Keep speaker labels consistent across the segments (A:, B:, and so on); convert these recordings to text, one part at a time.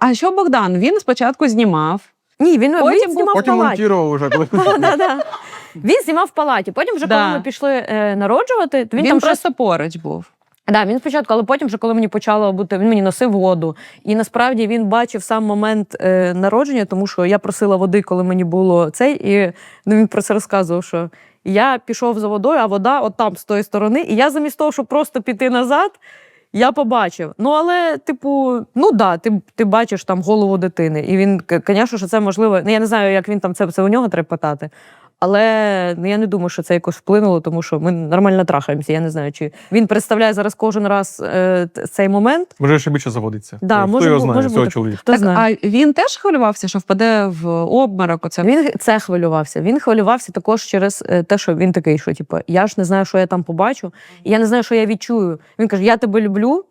A: А що Богдан? Він спочатку знімав.
B: Ні, він,
A: Потім
B: він знімав в
C: Потім
B: палаті.
C: монтував уже, коли
B: Да-да. Він знімав в палаті. Потім, вже
A: Да.
B: коли ми пішли е, народжувати, то він,
A: Він,
B: там щось
A: просто поруч був.
B: Да, він спочатку, але потім, вже коли мені почало бути, він мені носив воду. І насправді він бачив сам момент е, народження, тому що я просила води, коли мені було цей, і ну, він про це розказував, що я пішов за водою, а вода от там з тої сторони. І я замість того, щоб просто піти назад, я побачив. Ну, але, типу, ну да, ти, ти бачиш там голову дитини. І він, звісно, що це можливо. Ну, я не знаю, як він там це, це у нього треба питати. Але ну, я не думаю, що це якось вплинуло, тому що ми нормально трахаємося. Я не знаю, чи він представляє зараз кожен раз е, цей момент.
C: може ще більше заводиться.
B: Да,
C: Хто
B: може
C: його
B: бу-
C: знає,
B: може
C: цього
B: бути.
C: чоловіка.
B: Хто
A: так,
B: знає?
A: а він теж хвилювався, що впаде в обморок. Оце
B: Він це хвилювався. Він хвилювався також через е, те, що він такий, що типу, я ж не знаю, що я там побачу, і я не знаю, що я відчую. Він каже: Я тебе люблю.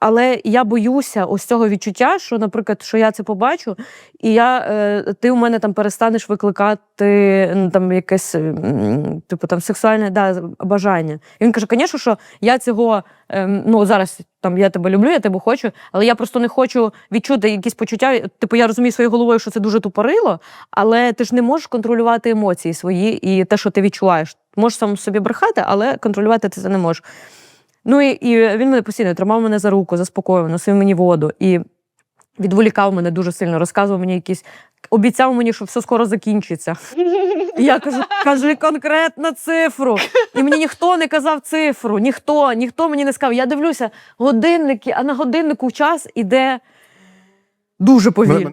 B: Але я боюся ось цього відчуття, що, наприклад, що я це побачу, і я, е, ти у мене там перестанеш викликати там якесь типу там сексуальне да, бажання. І він каже: звісно, що я цього ем, ну зараз там я тебе люблю, я тебе хочу, але я просто не хочу відчути якісь почуття. Типу, я розумію своєю головою, що це дуже тупорило, але ти ж не можеш контролювати емоції свої і те, що ти відчуваєш. Можеш сам собі брехати, але контролювати ти це не можеш. Ну і, і він мене постійно тримав мене за руку, заспокоював, носив мені воду і відволікав мене дуже сильно, розказував мені якісь. Обіцяв мені, що все скоро закінчиться. І я кажу, кажи конкретно цифру. І мені ніхто не казав цифру, ніхто, ніхто мені не сказав. Я дивлюся, годинники, а на годиннику час іде дуже повільно.